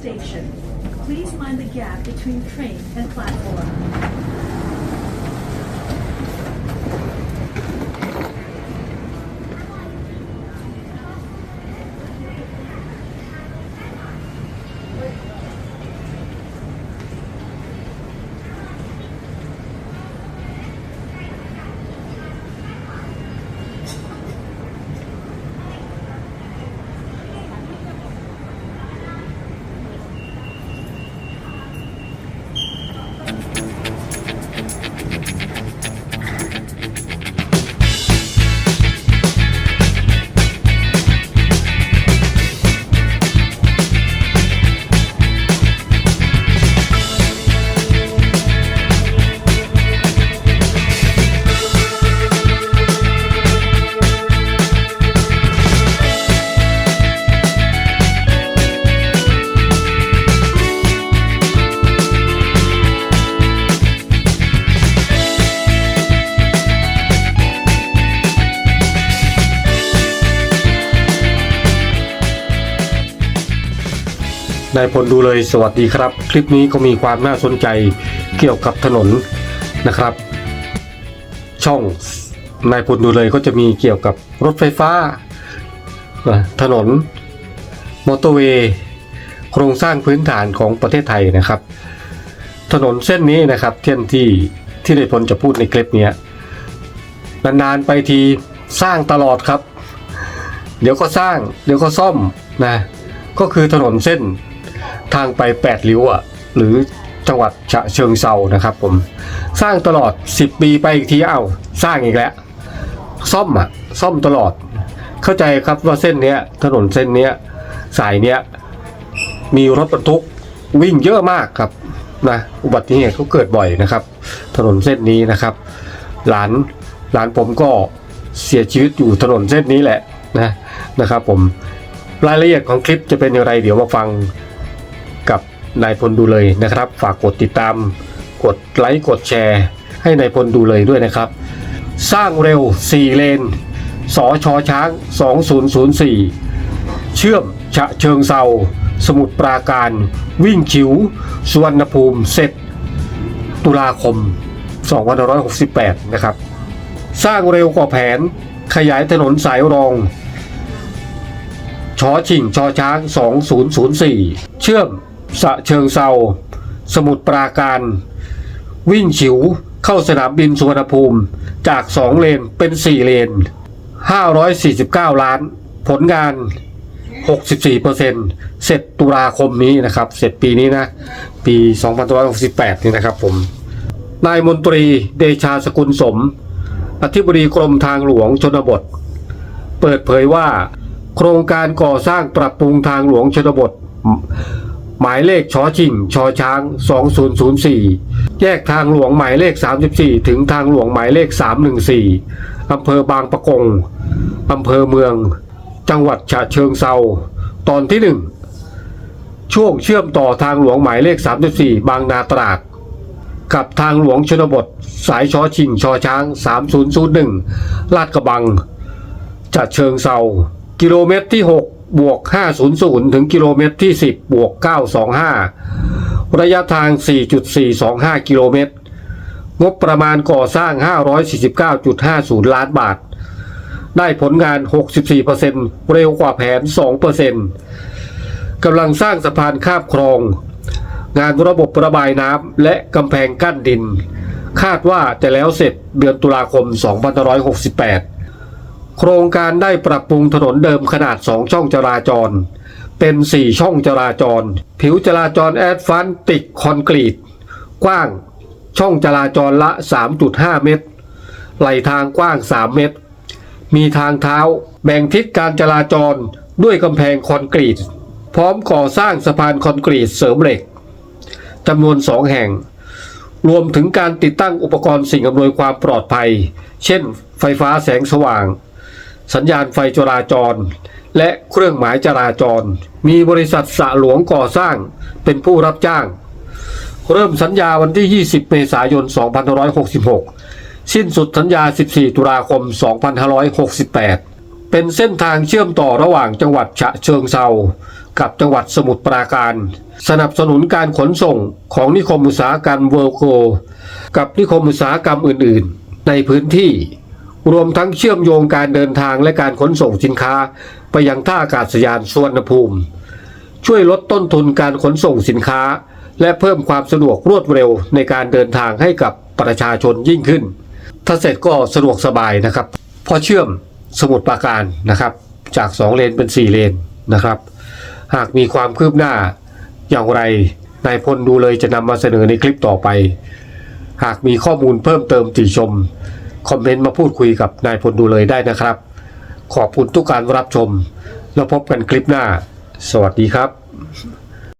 station. Please mind the gap between train and platform. นายพลดูเลยสวัสดีครับ คลิปนี้ก็มีความน่าสนใจเกี่ยวกับถนนนะครับ ช่องนายพลดูเลยก็จะมีเกี่ยวกับรถไฟฟ้า ถนนมอเตอร์เวย์โครงสร้างพื้นฐานของประเทศไทยนะครับ ถนนเส้นนี้นะครับเที่ยนที่ที่นายพลจะพูดในคลิปนี้นานๆไปทีสร้างตลอดครับ เดี๋ยวก็สร้างเดี๋ยวก็ซ่อมนะก็คือถนนเส้น ทางไปแปดริ้วอะหรือจังหวัดฉะเชิงเซานะครับผมสร้างตลอด 10 ปีไปอีกทีเอ้าสร้างอีกแล้วซ่อมอะซ่อมตลอด เข้าใจครับว่าเส้นเนี้ยถนนเส้นเนี้ยสายเนี้ยมีรถบรรทุกวิ่งเยอะมากครับนะอุบัติเหตุก็เกิดบ่อยนะครับ ถนนเส้นนี้นะครับ หลานหลานผมก็เสียชีวิตอยู่ถนนเส้นนี้แหละนะนะครับ ผมรายละเอียดของคลิปจะเป็นอย่างไรเดี๋ยวมาฟัง นายพลดูเลยนะครับ ฝากกดติดตาม กดไลค์กดแชร์ ให้นายพลดูเลยด้วยนะครับ สร้างเร็ว 4 เลนสอชอช้าง 2004 เชื่อมฉะเชิงเซาสมุทรปราการ วิ่งชิวสุวรรณภูมิเสร็จ ตุลาคม 2568 นะครับ สร้างเร็วกว่าแผนขยายถนนสายรองชอชิงชอช้าง 2004 เชื่อม สะเชิงเซาสมุทรปราการ วิ่งฉิวเข้าสนามบินสุวรรณภูมิจาก 2 เลนเป็น 4 เลน 549 ล้าน ผลงาน 64%เสร็จตุลาคมนี้นะครับ เสร็จปีนี้นะ ปี2568 นี่นะครับผม นายมนตรีเดชาสกุลสม อธิบดีกรมทางหลวงชนบท เปิดเผยว่า โครงการก่อสร้างปรับปรุงทางหลวงชนบท หมายเลขชอชิงชอช้าง 2004 แยกทางหลวงหมายเลข 34 ถึงทางหลวงหมายเลข 314 อำเภอบางปะกง อำเภอเมือง จังหวัดฉะเชิงเซา ตอนที่ 1 ช่วงเชื่อมต่อทางหลวงหมายเลข 34 บางนาตราด กับทางหลวงชนบท สายชอชิงชอช้าง 3001 ลาดกระบังจะเชิงเซา กิโลเมตรที่ 6 บวก 500 ถึงกิโลเมตรที่ 10 บวก 925 ระยะทาง 4.425 กิโลเมตร งบประมาณก่อสร้าง 549.50 ล้านบาท ได้ผลงาน 64%เร็วกว่าแผน 2%กำลังสร้างสะพานข้ามคลอง งานระบบระบายน้ำและกำแพงกั้นดิน คาดว่าจะแล้วเสร็จเดือนตุลาคม 2568 โครงการได้ปรับปรุงถนนเดิมขนาด 2 ช่องจราจร เป็น 4 ช่องจราจร ผิวจราจรแอดฟันติกคอนกรีต กว้าง ช่องจราจรละ 3.5 เมตร ไหลทางกว้าง 3 เมตร มีทางเท้า แบ่งทิศการจราจรด้วยกำแพงคอนกรีต พร้อมก่อสร้างสะพานคอนกรีตเสริมเหล็กจำนวน 2 แห่ง รวมถึงการติดตั้งอุปกรณ์สิ่งอำนวยความปลอดภัย เช่น ไฟฟ้าแสงสว่าง สัญญาณไฟจราจร และเครื่องหมายจราจร มีบริษัทสะหลวงก่อสร้างเป็นผู้รับจ้าง เริ่มสัญญาวันที่ 20 เมษายน 2566 สิ้นสุดสัญญา 14 ตุลาคม 2568 เป็นเส้นทางเชื่อมต่อระหว่างจังหวัดฉะเชิงเซากับจังหวัดสมุทรปราการ สนับสนุนการขนส่งของนิคมอุตสาหกรรมเวิร์โก กับนิคมอุตสาหกรรมอื่น ๆ ในพื้นที่ รวมทั้งเชื่อมโยงการเดินทางและการขนส่งสินค้า ไปยังท่าอากาศยานสุวรรณภูมิ ช่วยลดต้นทุนการขนส่งสินค้า และเพิ่มความสะดวกรวดเร็วในการเดินทางให้กับประชาชนยิ่งขึ้น ถ้าเสร็จก็สะดวกสบายนะครับ พอเชื่อมสมุทรปราการนะครับ จาก 2 เลนเป็น 4 เลนนะครับ หากมีความคืบหน้าอย่างไรนายพลดูเลยจะนำมาเสนอในคลิปต่อไป หากมีข้อมูลเพิ่มเติมติชม คอมเมนต์มาพูดคุยกับนายพลดูเลยได้นะครับ ขอบคุณทุกการรับชม แล้วพบกันคลิปหน้า สวัสดีครับ